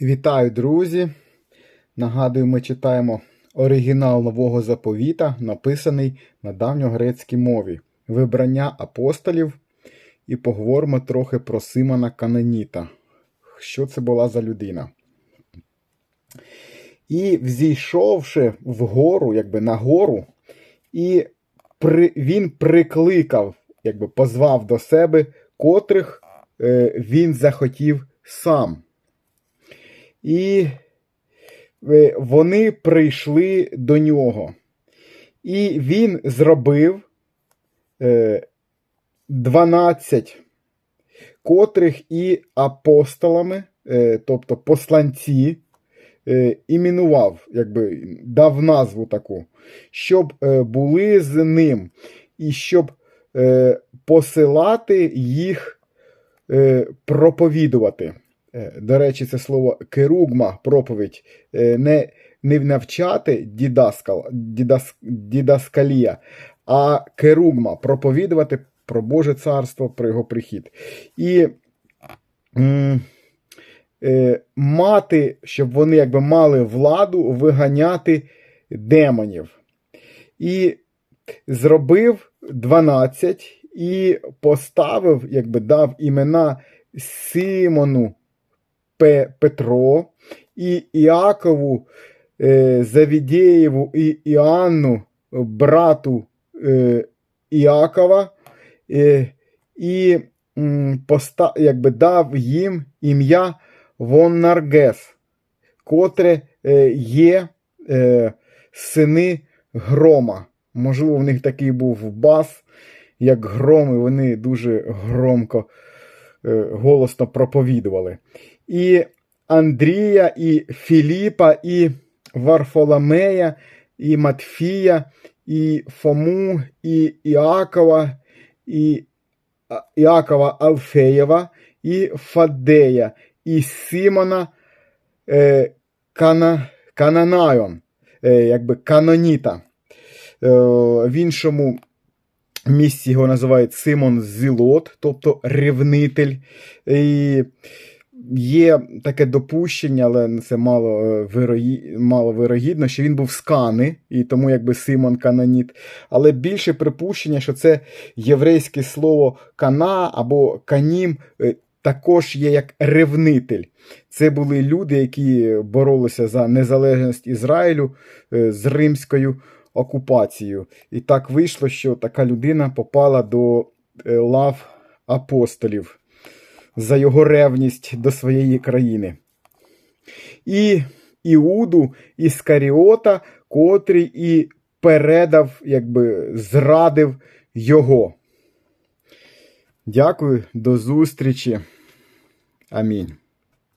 Вітаю, друзі! Нагадую, ми читаємо оригінал нового заповіта, написаний на давньогрецькій мові, вибрання апостолів, і поговоримо трохи про Симона Каноніта. Що це була за людина? І взійшовши вгору, якби на гору, і при, він прикликав, якби позвав до себе, котрих е, він захотів сам. І е, вони прийшли до нього. І він зробив е, 12 котрих і апостолами, е, тобто посланці, е, іменував, якби дав назву таку, щоб е, були з ним, і щоб е, посилати їх е, проповідувати. Е, До речі, це слово керугма, проповідь, е, не, не навчати дідаскал, дідас, дідаскалія, а керугма проповідувати про Боже царство, про його прихід. І е, мати, щоб вони якби мали владу виганяти демонів. І зробив 12 і поставив, якби дав імена Симону Пе- Петро і Іакову е, Завідєєву і Іоанну, брату е, Іакова, е, і поста, якби дав їм ім'я Воннаргес, котре є сини грома. Можливо, в них такий був бас, як гром, і вони дуже громко, голосно проповідували. І Андрія, і Філіпа, і Варфоломея, і Матфія, і Фому, і Іакова, і Іакова Алфеєва, і Фадея, і Симона е, Кана, Кананайон, е, якби Каноніта. Е, в іншому місці його називають Симон Зілот, тобто ревнитель. І є таке допущення, але це мало, е, вирої... мало вирогідно, що він був з Кани, і тому якби Симон Каноніт. Але більше припущення, що це єврейське слово кана або канім. е, Також є як ревнитель. Це були люди, які боролися за незалежність Ізраїлю е, з римською окупацією. І так вийшло, що така людина попала до лав апостолів за його ревність до своєї країни. І Іуду Іскаріота, котрий і передав, якби зрадив його. Дякую, до зустрічі. Амінь.